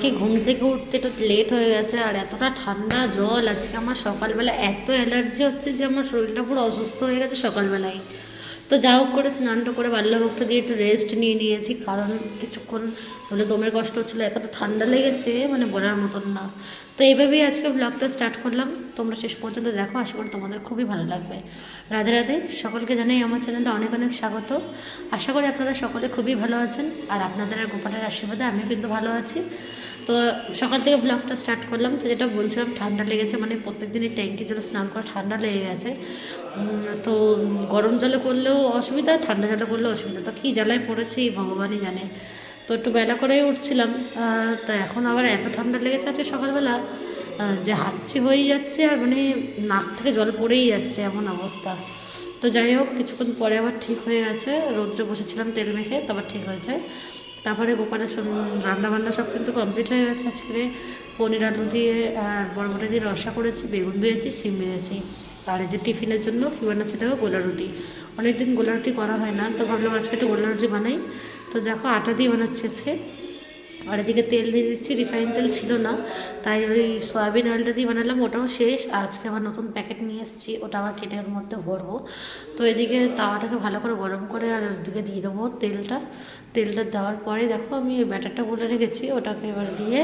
আজকে ঘুম থেকে উঠতে একটু লেট হয়ে গেছে আর এতটা ঠান্ডা জল, আজকে আমার সকালবেলা এত অ্যালার্জি হচ্ছে যে আমার শরীরটা পুরো অসুস্থ হয়ে গেছে সকালবেলায়। তো যা হোক করে স্নানটা করে বাল্যভোগটা দিয়ে একটু রেস্ট নিয়ে নিয়েছি, কারণ কিছুক্ষণ হলে দমের কষ্ট হচ্ছিল, এতটা ঠান্ডা লেগেছে মানে বলার মতন না। তো এইভাবেই আজকে ব্লগটা স্টার্ট করলাম। তোমরা শেষ পর্যন্ত দেখো, আশা করি তোমাদের খুবই ভালো লাগবে। রাধে রাধে, সকলকে জানাই আমার চ্যানেলটা অনেক অনেক স্বাগত। আশা করি আপনারা সকলে খুবই ভালো আছেন, আর আপনাদের আর গোপালের আশীর্বাদে আমিও কিন্তু ভালো আছি। তো সকাল থেকে ব্লগটা স্টার্ট করলাম, তো যেটা বলছিলাম, ঠান্ডা লেগেছে মানে প্রত্যেক দিনই ট্যাঙ্কি জলে স্নান করা ঠান্ডা লেগে গেছে। তো গরম জলে করলেও অসুবিধা, ঠান্ডা জলে করলেও অসুবিধা। তো কী জ্বালায় পড়েছি, ভগবানই জানে। তো একটু বেলা করেই উঠছিলাম। তো এখন আবার এত ঠান্ডা লেগেছে আজকে সকালবেলা যে হাঁচি হয়ে যাচ্ছে আর মানে নাক থেকে জল পড়েই যাচ্ছে এমন অবস্থা। তো যাই হোক, কিছুক্ষণ পরে আবার ঠিক হয়ে গেছে। রৌদ্রে বসেছিলাম তেল মেখে তারপর ঠিক হয়েছে। তারপরে গোপালের রান্না বান্না সব কিন্তু কমপ্লিট হয়ে গেছে। আজকে পনির আলু দিয়ে আর বরবটি দিয়ে রসা করেছি, বেগুন ভেজেছি সিম ভেজেছি। আর এই যে টিফিনের জন্য কী বানাচ্ছি দেখো গোলা রুটি অনেকদিন গোলা রুটি করা হয় না, তো ভাবলাম আজকে একটু গোলা রুটি বানাই। তো দেখো আটা দিয়ে বানাচ্ছি আজকে। আর এদিকে তেল দিয়ে দিচ্ছি রিফাইন তেল ছিল না, তাই ওই সয়াবিন অয়েলটা দিয়ে বানালাম, ওটাও শেষ। আজকে আবার নতুন প্যাকেট নিয়ে এসেছি, ওটা আবার কেটে ওর মধ্যে ভরবো। তো এদিকে তাওয়াটাকে ভালো করে গরম করে আর ওদিকে দিয়ে দেবো তেলটা। তেলটা দেওয়ার পরে দেখো আমি ওই ব্যাটারটা বলে রেখেছি, ওটাকে এবার দিয়ে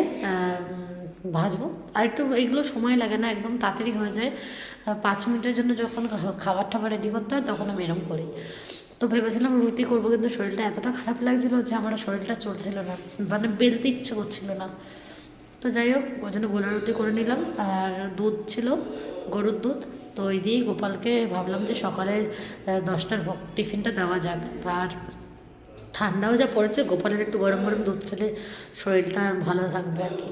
ভাজবো। আর একটু এইগুলো সময় লাগে না, একদম তাড়াতাড়ি হয়ে যায়। পাঁচ মিনিটের জন্য যখন খাবার টাবার রেডি করতে হয়, তখন আমি এরম করি। তো ভেবেছিলাম রুটি করব, কিন্তু শরীরটা এতটা খারাপ লাগছিল যে আমার শরীরটা চলছিল না। মানে বেলতে ইচ্ছে করছিল না। তো যাই হোক, ওই জন্য গোলা রুটি করে নিলাম। আর দুধ ছিল, গরুর দুধ। তো ওই দিয়েই গোপালকে ভাবলাম যে সকালের দশটার টিফিনটা দেওয়া যাক। আর ঠান্ডাও যা পড়েছে, গোপালের একটু গরম গরম দুধ খেলে শরীরটা ভালো থাকবে আর কি।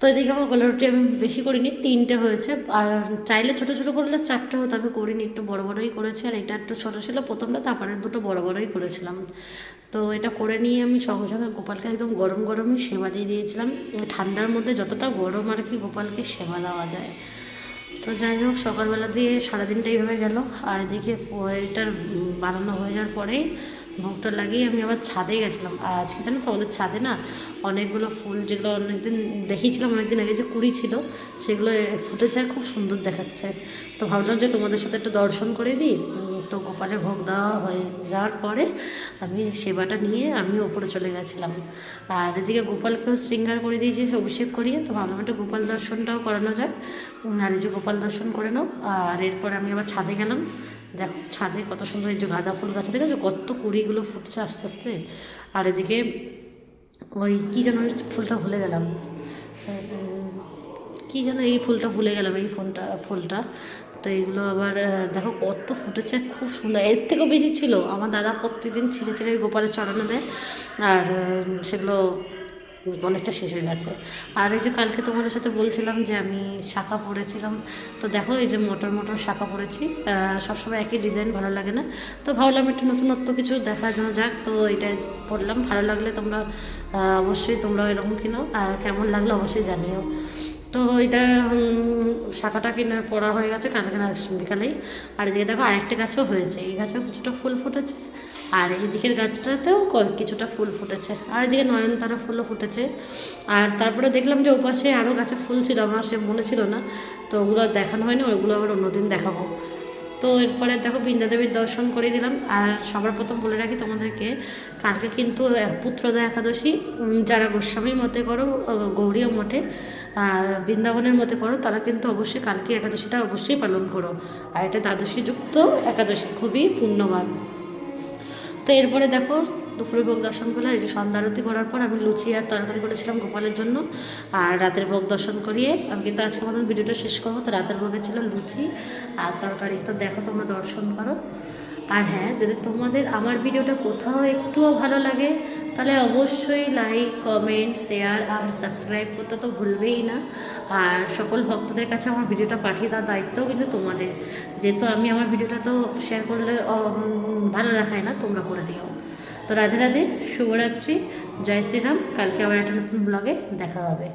তো এদিকে আমার গোলা রুটি আমি বেশি করিনি, তিনটে হয়েছে। আর চাইলে ছোটো ছোটো করলে চারটে হতো, আমি করিনি, একটু বড় বড়ই করেছি। আর এটা একটু ছোটো ছিল প্রথমটা, তারপরে দুটো বড় বড়ই করেছিলাম। তো এটা করে নিয়ে আমি সঙ্গে সঙ্গে গোপালকে একদম গরম গরমই সেবা দিয়ে দিয়েছিলাম। ঠান্ডার মধ্যে যতটা গরম আর কি গোপালকে সেবা দেওয়া যায়। তো যাই হোক, সকালবেলা দিয়ে সারাদিনটা এইভাবে গেল। আর এদিকে এটার বানানো হয়ে যাওয়ার পরেই ভোগটা লাগিয়ে আমি আবার ছাদে গেছিলাম। আর আজকে জানো তো আমাদের ছাদে না অনেকগুলো ফুল যেগুলো অনেকদিন দেখিয়েছিলাম অনেকদিন আগে যে কুড়ি ছিল সেগুলো ফুটেছে আর খুব সুন্দর দেখাচ্ছে। তো ভাবলাম যে তোমাদের সাথে একটু দর্শন করে দিই। তো গোপালের ভোগ দেওয়া হয়ে যাওয়ার পরে আমি সেবাটা নিয়ে আমি ওপরে চলে গেছিলাম। আর এদিকে গোপালকেও শৃঙ্গার করে দিয়েছি অভিষেক করিয়ে। তো ভাবলাম একটু গোপাল দর্শনটাও করানো উম, আর এই যে গোপাল দর্শন করে নাও। আর এরপর আমি আবার ছাদে গেলাম। দেখো, ছাদে কত সুন্দর এই যে গাঁদা ফুল গাছে, দেখেছ? কত কুড়িগুলো ফুটছে আস্তে আস্তে। আর এদিকে ওই কী যেন ফুলটা ভুলে গেলাম। কী যেন এই ফুলটা ভুলে গেলাম, এই ফুলটা ফুলটা। তো এইগুলো আবার দেখো কত ফুটেছে, খুব সুন্দর। এর থেকেও বেশি ছিল। আমার দাদা প্রত্যেকদিন ছিঁড়ে ছিঁড়ে গোপালে চড়ানো দেয়। আর সেগুলো অনেকটা শেষ হয়ে গেছে। আর এই যে কালকে তোমাদের সাথে বলছিলাম যে আমি শাখা পরেছিলাম তো দেখো এই যে মোটর মোটর শাখা পরেছি সবসময় একই ডিজাইন ভালো লাগে না। তো ভাবলাম একটু নতুনত্ব কিছু দেখানো যাক, তো এটা পরলাম ভালো লাগলে তোমরা অবশ্যই তোমরা এরকম কিনো, আর কেমন লাগল অবশ্যই জানিও। তো এটা শাখাটা কেনার পড়া হয়ে গেছে কালকে না বিকালেই। আর এদিকে দেখো আরেকটা গাছও হয়েছে। এই গাছেও কিছুটা ফুল ফুটেছে। আর এই দিকের গাছটাতেও কিছুটা ফুল ফুটেছে। আর এদিকে নয়নতারা ফুলও ফুটেছে। আর তারপরে দেখলাম যে ওপাশে আরও গাছে ফুল ছিল আমার, সে মনে ছিল না। তো ওগুলো দেখানো হয়নি, ওগুলো আবার অন্যদিন দেখাবো। তো এরপরে দেখো বৃন্দাদেবীর দর্শন করে দিলাম। আর সবার প্রথম বলে রাখি তোমাদেরকে, কালকে কিন্তু পুত্রদা একাদশী যারা গোস্বামীর মতে করো গৌরীয় মঠে বৃন্দাবনের মতে করো, তারা কিন্তু অবশ্যই কালকে একাদশীটা অবশ্যই পালন করো। আর এটা দ্বাদশীযুক্ত একাদশী, খুবই পুণ্যবান। তো এরপরে দেখো দুপুরে ভোগ দর্শন করলে এই যে সন্ধ্যা আরতি করার পর আমি লুচি আর তরকারি করেছিলাম গোপালের জন্য। আর রাতের ভোগ দর্শন করিয়ে আমি কিন্তু আজকের মতন ভিডিওটা শেষ করব। তো রাতের ভোগে ছিল লুচি আর তরকারি। তো দেখো তোমরা দর্শন করো। আর হ্যাঁ যদি তোমাদের আমার ভিডিওটা কোথাও একটুও ভালো লাগে, তাহলে অবশ্যই লাইক কমেন্ট শেয়ার আর সাবস্ক্রাইব করতে তো ভুলবেই না। আর সকল ভক্তদের কাছে আমার ভিডিওটা পাঠিয়ে দেওয়ার দায়িত্বও কিন্তু তোমাদের। যেহেতু আমি আমার ভিডিওটা তো শেয়ার করলে ভালো দেখায় না, তোমরা করে দিও। তো রাধে রাধে শুভরাত্রি জয় শ্রীরাম কালকে আবার একটা নতুন ব্লগে দেখা হবে।